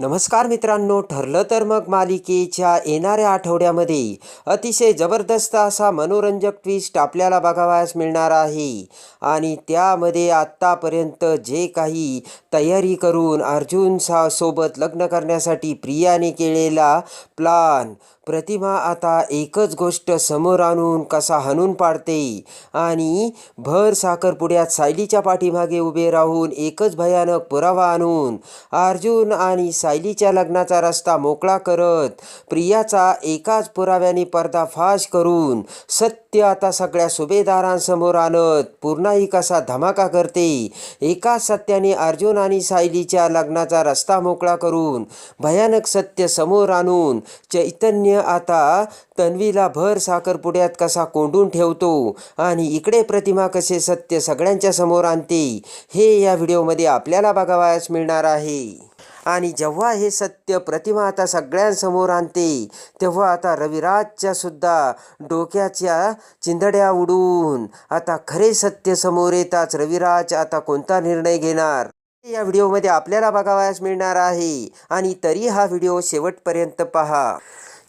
नमस्कार मित्रांनो ठरलं तर मग मालिकेच्या येणाऱ्या आठवड्यामध्ये अतिशय जबरदस्त असा मनोरंजक ट्विस्ट आपल्याला बघावयास मिळणार आहे. आणि त्यामध्ये आत्तापर्यंत जे काही तयारी करून अर्जुन सा सोबत लग्न करण्यासाठी प्रियाने केलेला प्लान प्रतिमा आता एकच गोष्ट समोर आणून कसा हाणून पाडते? आणि भर साखरपुड्यात सायलीच्या पाठीमागे उभे राहून एकच भयानक पुरावा आणून अर्जुन आणि सायलीच्या लग्नाचा रस्ता मोकळा करत प्रियाचा एकाच पुराव्याने पर्दाफाश करून सत्य आता सगळ्या सुभेदारांसमोर आणत पूर्णाही कसा धमाका करते? एकाच सत्याने अर्जुन आणि सायलीच्या लग्नाचा रस्ता मोकळा करून भयानक सत्य समोर आणून चैतन्य आता तन्वीला भर साखरपुड्यात कसा कोंडून ठेवतो आणि इकडे प्रतिमा कसे सत्य सगळ्यांच्या समोर आणते हे या व्हिडिओमध्ये आपल्याला बघावयास मिळणार आहे. आणि जेव्हा हे सत्य प्रतिमा आता सगळ्यांसमोर आणते तेव्हा आता रविराजच्या सुद्धा डोक्याच्या चिंधड्या उडून आता खरे सत्य समोर येताच रविराज आता कोणता निर्णय घेणार हे या व्हिडिओमध्ये आपल्याला बघावयास मिळणार आहे. आणि तरी हा व्हिडिओ शेवटपर्यंत पहा.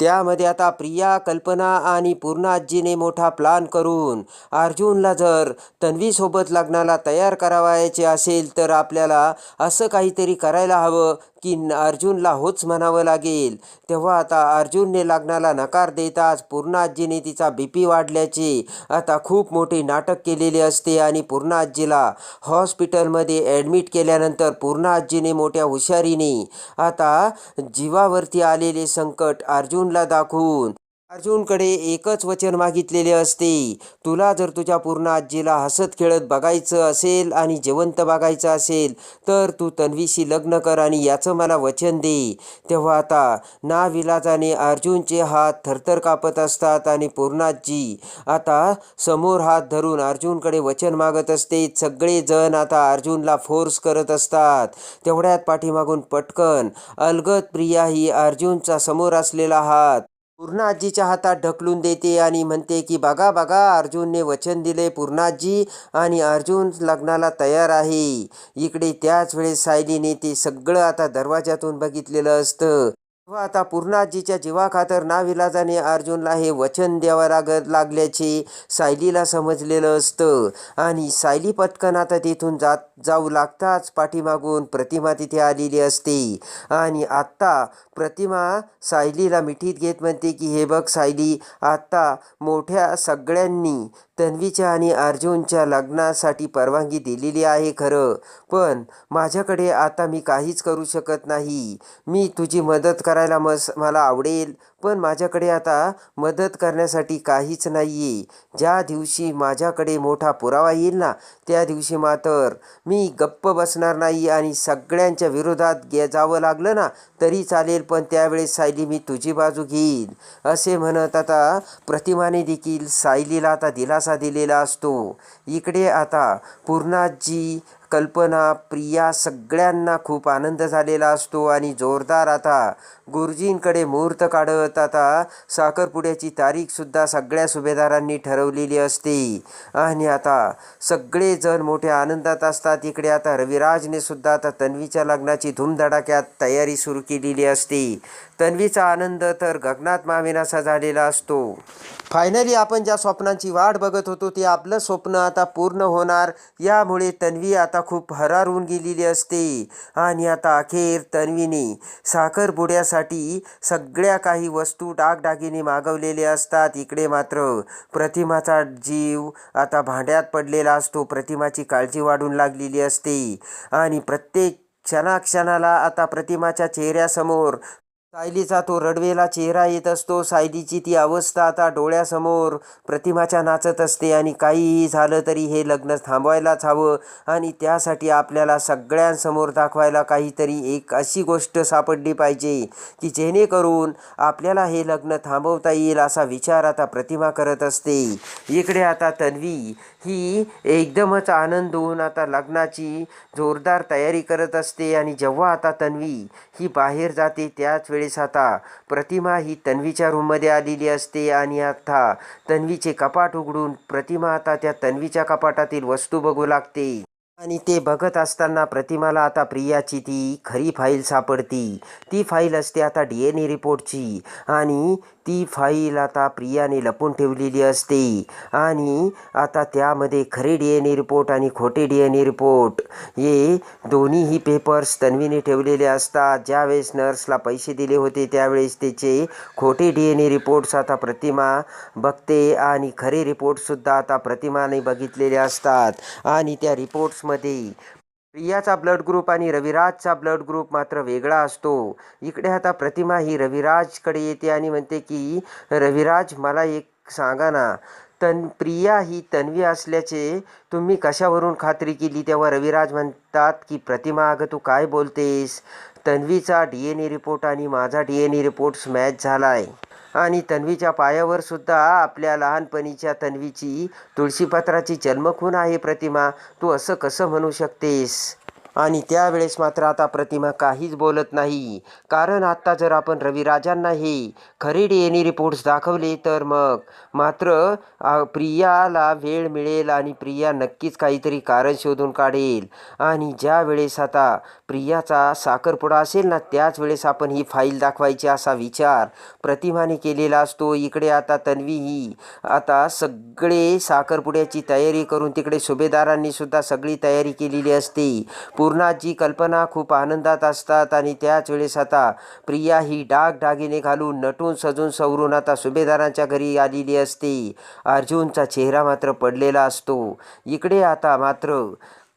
त्यामध्ये आता प्रिया कल्पना आणि पूर्णाजीने मोठा प्लान करून अर्जुनला जर तन्वीसोबत लग्नाला तयार करावायचे असेल तर आपल्याला असं काहीतरी करायला हवं. की न- अर्जुनला होच म्हणावं लागेल. तेव्हा आता अर्जुनने लग्नाला नकार देताच पूर्ण आजीने तिचा बी पी वाढल्याचे आता खूप मोठे नाटक केलेले असते आणि पूर्ण आजीला हॉस्पिटलमध्ये ॲडमिट केल्यानंतर पूर्ण आजीने मोठ्या हुशारीने आता जीवावरती आलेले संकट अर्जुनला दाखवून अर्जुनकडे एकच वचन मागितलेले असते. तुला जर तुझ्या पूर्ण आजीला हसत खेळत बघायचं असेल आणि जिवंत बघायचं असेल तर तू तन्वीशी लग्न कर आणि याचं मला वचन दे. तेव्हा आता ना विलाजाने अर्जुनचे हात थरथर कापत असतात आणि पूर्णाजी आता समोर हात धरून अर्जुनकडे वचन मागत असते. सगळेजण आता अर्जुनला फोर्स करत असतात. तेवढ्यात पाठीमागून पटकन अलगद प्रिया ही अर्जुनचा समोर असलेला हात पूर्णाजीच्या हातात ढकलून देते आणि म्हणते की बघा बघा अर्जुनने वचन दिले पूर्णाजी आणि अर्जुन लग्नाला तयार आहे. इकडे त्याच वेळेस सायलीने ते सगळं आता दरवाजातून बघितलेलं असतं. तेव्हा आता पूर्णाजीच्या जीवाखातर नाविलाजाने अर्जुनला हे वचन द्यावं लागत लागल्याचे सायलीला समजलेलं असतं. आणि सायली पटकन आता तिथून जात जाऊ लागताच पाठीमागून प्रतिमा तिथे आलेली असते. आणि आत्ता प्रतिमा सायलीला मिठीत घेत म्हणते की हे बघ सायली आत्ता मोठ्या सगळ्यांनी तन्वीच्या आणि अर्जुनच्या लग्नासाठी परवानगी दिलेली आहे खरं. पण माझ्याकडे आता मी काहीच करू शकत नाही. मी तुझी मदत करायला मस मला आवडेल. पण माझ्याकडे आता मदत करण्यासाठी काहीच नाही आहे ज्या दिवशी माझ्याकडे मोठा पुरावा येईल ना त्या दिवशी मात्र मी गप्प बसणार नाही आणि सगळ्यांच्या विरोधात गे जावं लागलं ना तरी चालेल पण त्यावेळेस सायली मी तुझी बाजू घेईन. असे म्हणत आता प्रतिमाने देखील सायलीला आता दिलासा दिलेला असतो. इकडे आता पूर्णाजी कल्पना प्रिया सगळ्यांना खूप आनंद झालेला असतो आणि जोरदार आता गुरुजींकडे मुहूर्त काढत आता साखरपुड्याची तारीखसुद्धा सगळ्या सुभेदारांनी ठरवलेली असते. आणि आता सगळेजण मोठ्या आनंदात असतात. इकडे आता रविराजने सुद्धा आता तन्वीच्या लग्नाची धूमधडाक्यात तयारी सुरू केलेली असते. तन्वीचा आनंद तर गगनात माविनासा झालेला असतो. फायनली आपण ज्या स्वप्नांची वाट बघत होतो ते आपलं स्वप्न आता पूर्ण होणार. यामुळे तन्वी आता आता खूप हरारून गेलेली असते. आणि आता अखेर तन्वीने साखरपुड्यासाठी सगळ्या काही वस्तू डागडागिने मागवलेले असतात. इकडे मात्र प्रतिमाचा जीव आता भांड्यात पडलेला असतो. प्रतिमाची काळजी वाढून लागलेली असते. आणि प्रत्येक क्षणाक्षणाला आता प्रतिमाच्या चेहऱ्यासमोर सायलीचा तो रडवेला चेहरा येत असतो. सायलीची ती अवस्था आता डोळ्यासमोर प्रतिमाच्या नाचत असते आणि काहीही झालं तरी हे लग्न थांबवायलाच हवं आणि त्यासाठी आपल्याला सगळ्यांसमोर दाखवायला काहीतरी एक अशी गोष्ट सापडली पाहिजे की जेणेकरून आपल्याला हे लग्न थांबवता येईल असा विचार आता प्रतिमा करत असते. इकडे आता तन्वी ही एकदमच आनंद होऊन आता लग्नाची जोरदार तयारी करत असते आणि जेव्हा आता तन्वी ही बाहेर जाते त्याच वेळेस आता प्रतिमा ही तन्वीच्या रूममध्ये आलेली असते आणि आता तन्वीचे कपाट उघडून प्रतिमा आता त्या तन्वीच्या कपाटातील वस्तू बघू लागते. आणि ते बघत असताना प्रतिमाला आता प्रियाची ती खरी फाईल सापडती. ती फाईल असते आता डी एन ए रिपोर्टची. आणि ती फाईल आता प्रियाने लपून ठेवलेली असते. आणि आता त्यामध्ये खरे डी एन ए रिपोर्ट आणि खोटे डी एन ए रिपोर्ट. हे दोन्हीही पेपर्स तन्वीने ठेवलेले असतात. ज्यावेळेस नर्सला पैसे दिले होते त्यावेळेस त्याचे खोटे डी एन ए रिपोर्ट्स आता प्रतिमा बघते. आणि खरे रिपोर्टसुद्धा आता प्रतिमाने बघितलेले असतात. आणि त्या रिपोर्ट्स मध्ये. प्रियाचा ब्लड ग्रुप आणि रविराजचा ब्लड ग्रुप मात्र वेगळा असतो. इकडे आता प्रतिमा ही रविराजकडे येते आणि म्हणते की रविराज मला एक सांगा ना. तन प्रिया ही तन्वी असल्याचे तुम्ही कशावरून खात्री केली? तेव्हा रविराज म्हणतात की प्रतिमा अगं तू काय बोलतेस? तन्वीचा डी एन ए रिपोर्ट आणि माझा D N A reports match झाला आहे आणि तन्वीच्या पायावर सुद्धा आपल्या लहानपणीच्या तन्वीची तुळशीपत्राची जन्मखून आहे प्रतिमा. तू असं कसं म्हणू शकतेस? आणि त्यावेळेस मात्र आता प्रतिमा काहीच बोलत नाही. कारण आत्ता जर आपण रविराजांना हे खरे डी एन ए रिपोर्ट्स दाखवले तर मग मात्र प्रियाला वेळ मिळेल आणि प्रिया नक्कीच काहीतरी कारण शोधून काढेल. आणि ज्या वेळेस आता प्रियाचा साखरपुडा असेल ना त्याच वेळेस आपण ही फाईल दाखवायची असा विचार प्रतिमाने केलेला असतो. इकडे आता तन्वी ही आता सगळे साखरपुड्याची तयारी करून तिकडे सुभेदारांनी सुद्धा सगळी तयारी केलेली असते. पूर्णाची कल्पना खूप आनंदात असतात आणि त्याच वेळेस आता प्रिया ही डागडागिने घालून नटून सजून सवरून आता सुभेदारांच्या घरी आलेली असते. अर्जुनचा चेहरा मात्र पडलेला असतो. इकडे आता मात्र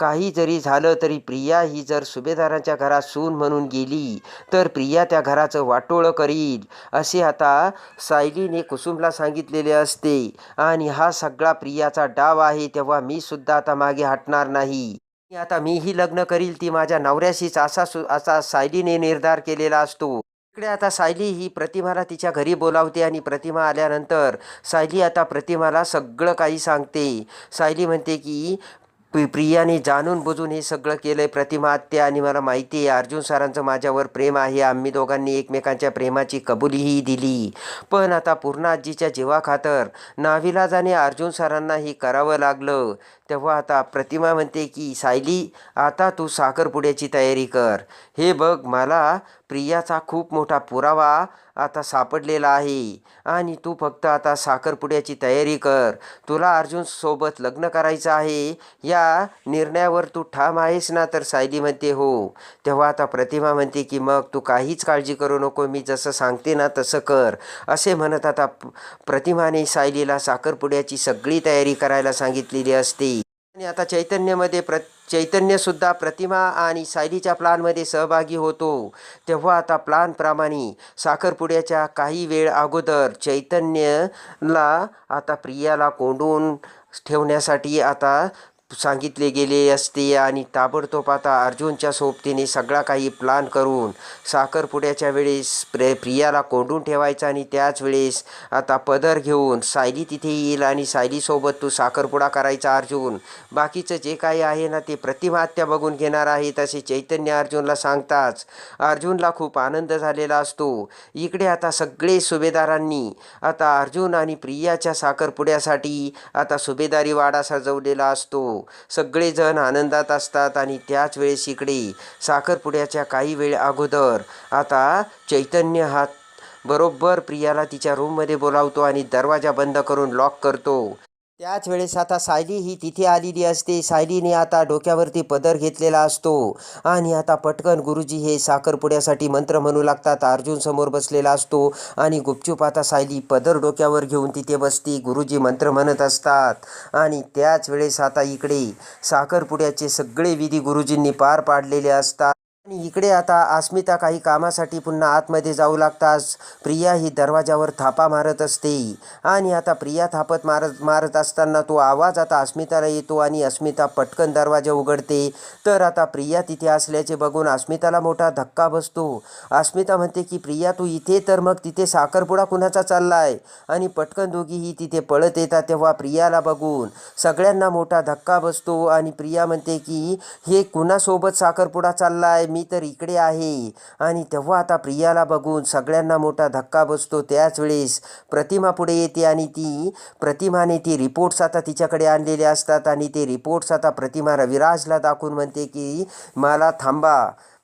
काही जरी झालं तरी प्रिया ही जर सुभेदारांच्या घरात सून म्हणून गेली तर प्रिया त्या घराचं वाटोळं करील असे आता सायलीने कुसुमला सांगितलेले असते. आणि हा सगळा प्रियाचा डाव आहे तेव्हा मी सुद्धा आता मागे हटणार नाही. आणि आता मीही लग्न करील ती माझ्या नवऱ्याशीच असा सु असा सायलीने निर्धार केलेला असतो. इकडे आता सायली ही प्रतिमाला तिच्या घरी बोलावते आणि प्रतिमा आल्यानंतर सायली आता प्रतिमाला सगळं काही सांगते. सायली म्हणते की प्रियाने जाणून बुजून हे सगळं केलं आहे प्रतिमा आत्या आणि मला माहिती आहे अर्जुन सरांचं माझ्यावर प्रेम आहे. आम्ही दोघांनी एकमेकांच्या प्रेमाची कबुलीही दिली. पण आता पूर्ण आजीच्या जीवाखातर नाविलाजाने अर्जुन सरांना हे करावं लागलं. तेव्हा आता प्रतिमा म्हणते की सायली आता तू साखरपुड्याची तयारी कर. हे बघ मला प्रियाचा खूप मोठा पुरावा आता सापडलेला आहे. आणि तू फक्त आता साखरपुड्याची तयारी कर. तुला अर्जुन सोबत लग्न करायचं आहे. या निर्णयावर तू ठाम आहेस ना तर सायली म्हणते हो. तेव्हा आता प्रतिमा म्हणते की मग तू काहीच काळजी करू नको. मी जसं सांगते ना तसं कर. असे म्हणत आता प्रतिमाने सायलीला साखरपुड्याची सगळी तयारी करायला सांगितलेली असते. आणि आता चैतन्यमध्ये प्र चैतन्यसुद्धा प्रतिमा आणि सायलीच्या प्लानमध्ये सहभागी होतो. तेव्हा आता प्लानप्रमाणे साखरपुड्याच्या काही वेळ अगोदर चैतन्यला आता प्रियाला कोंडून ठेवण्यासाठी आता सांगितले गेले असते आणि ताबडतोब आता अर्जुनच्या सोबतीने सगळा काही प्लान करून साखरपुड्याच्या वेळेस प्रे प्रियाला कोंडून ठेवायचा आणि त्याच वेळेस आता पदर घेऊन सायली तिथे येईल आणि सायलीसोबत तू साखरपुडा करायचा अर्जुन. बाकीचं जे काही आहे ना ते प्रतिमाहत्या बघून घेणार आहे तसे चैतन्य अर्जुनला सांगताच. अर्जुनला खूप आनंद झालेला असतो. इकडे आता सगळे सुभेदारांनी आता अर्जुन आणि प्रियाच्या साखरपुड्यासाठी आता सुभेदारी वाडा सजवलेला असतो. सगळेजण आनंदात असतात आणि त्याच वेळेस इकडे साखरपुड्याच्या काही वेळ अगोदर. आता चैतन्य हा बरोबर प्रियाला तिच्या रूममध्ये बोलावतो आणि दरवाजा बंद करून लॉक करतो. त्याच वेळेस आता सायली ही तिथे आलेली असते. सायलीने आता डोक्यावरती पदर घेतलेला असतो. आणि आता पटकन गुरुजी हे साखरपुड्यासाठी मंत्र म्हणू लागतात. अर्जुन समोर बसलेला असतो. आणि गुपचूप आता सायली पदर डोक्यावर घेऊन तिथे बसती. गुरुजी मंत्र म्हणत असतात. आणि त्याच वेळेस आता इकडे साखरपुड्याचे सगळे विधी गुरुजींनी पार पाडलेले असतात. आणि इकडे आता अस्मिता काही कामासाठी पुन्हा आतमध्ये जाऊ लागताच प्रिया ही दरवाजावर थापा मारत असते. आणि आता प्रिया थापत मारत मारत असताना तो आवाज आता अस्मिताला येतो आणि अस्मिता पटकन दरवाजा उघडते. तर आता प्रिया तिथे असल्याचे बघून अस्मिताला मोठा धक्का बसतो. अस्मिता म्हणते की प्रिया तू इथे तर मग तिथे साखरपुडा कुणाचा चालला आहे आणि पटकन दोघीही तिथे पळत येतात तेव्हा प्रियाला बघून सगळ्यांना मोठा धक्का बसतो. आणि प्रिया म्हणते की हे कुणासोबत साखरपुडा चालला आहे मी तर इकडे आहे. आणि तेव्हा आता प्रियाला बघून सगळ्यांना मोठा धक्का बसतो त्याच वेळेस. प्रतिमा पुढे येते आणि ती प्रतिमाने ती रिपोर्ट्स आता तिच्याकडे आणलेले असतात. आणि ते रिपोर्ट्स आता प्रतिमा रविराजला दाखवून म्हणते की मला थांबा.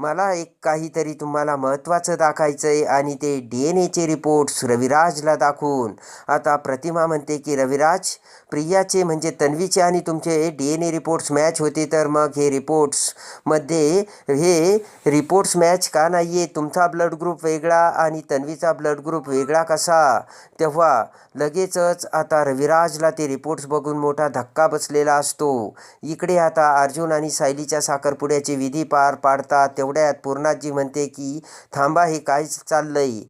मला एक काहीतरी तुम्हाला महत्त्वाचं दाखायचं आहे आणि ते डी एन एचे रिपोर्ट्स रविराजला दाखवून. आता प्रतिमा म्हणते की रविराज प्रियाचे म्हणजे तन्वीचे आणि तुमचे D N A reports match होते तर मग हे रिपोर्ट्समध्ये हे रिपोर्ट्स मॅच का नाही आहे तुमचा ब्लड ग्रुप वेगळा आणि तन्वीचा ब्लड ग्रुप वेगळा कसा? तेव्हा लगेचच आता रविराजला ते रिपोर्ट्स बघून मोठा धक्का बसलेला असतो. इकडे आता अर्जुन आणि सायलीच्या साखरपुड्याचे विधी पार पाडतात. तेवढ्यात पूर्णाजी म्हणते की थांबा हे काय चाललंय?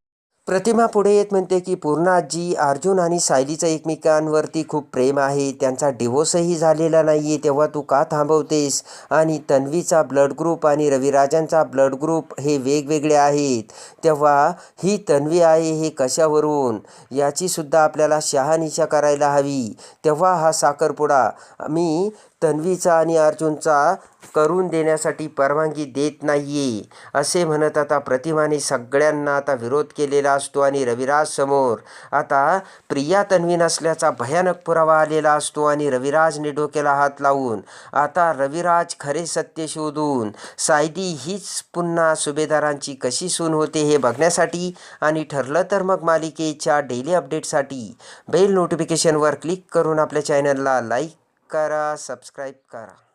प्रतिमा पुढे येत म्हणते की पूर्णाजी अर्जुन आणि सायलीचं एकमेकांवरती खूप प्रेम आहे. त्यांचा डिवोर्सही झालेला नाही आहे तेव्हा तू का थांबवतेस? आणि तन्वीचा ब्लड ग्रुप आणि रविराजांचा ब्लड ग्रुप हे वेगवेगळे आहेत. तेव्हा ही तन्वी आहे हे कशावरून? याचीसुद्धा आपल्याला शहानिशा करायला हवी. तेव्हा हा साखरपुडा. मी तन्वीचा आणि अर्जुनचा करून देण्यासाठी परवानगी देत नाहीये असे म्हणत आता प्रतिमाने सगळ्यांना आता विरोध केलेला असतो आणि रविराज समोर आता प्रिया तन्वी नसल्याचा भयानक पुरावा आलेला असतो आणि रविराजने डोक्याला हात लावून आता रविराज खरे सत्य शोधून सायदी हीच पुन्हा सुभेदारांची कशी सून होते हे बघण्यासाठी आणि ठरलं तर मग मालिकेच्या डेली अपडेटसाठी बेल नोटिफिकेशनवर क्लिक करून आपल्या चॅनलला लाईक करा सबस्क्राईब करा.